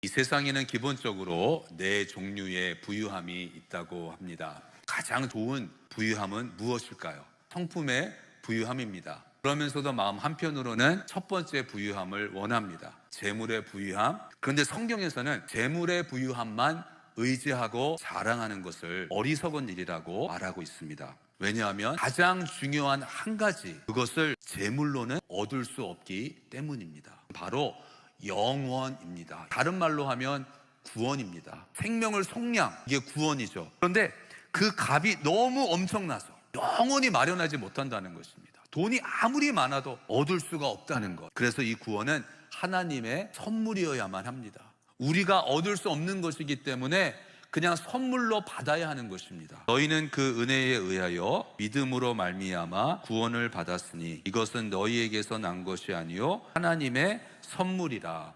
이 세상에는 기본적으로 네 종류의 부유함이 있다고 합니다. 가장 좋은 부유함은 무엇일까요? 성품의 부유함입니다. 그러면서도 마음 한편으로는 첫 번째 부유함을 원합니다. 재물의 부유함. 그런데 성경에서는 재물의 부유함만 의지하고 자랑하는 것을 어리석은 일이라고 말하고 있습니다. 왜냐하면 가장 중요한 한 가지, 그것을 재물로는 얻을 수 없기 때문입니다. 바로 영원입니다. 다른 말로 하면 구원입니다. 생명을 속량, 이게 구원이죠. 그런데 그 값이 너무 엄청나서 영원히 마련하지 못한다는 것입니다. 돈이 아무리 많아도 얻을 수가 없다는 것. 그래서 이 구원은 하나님의 선물이어야만 합니다. 우리가 얻을 수 없는 것이기 때문에 그냥 선물로 받아야 하는 것입니다. 너희는 그 은혜에 의하여 믿음으로 말미암아 구원을 받았으니 이것은 너희에게서 난 것이 아니요 하나님의 선물이라.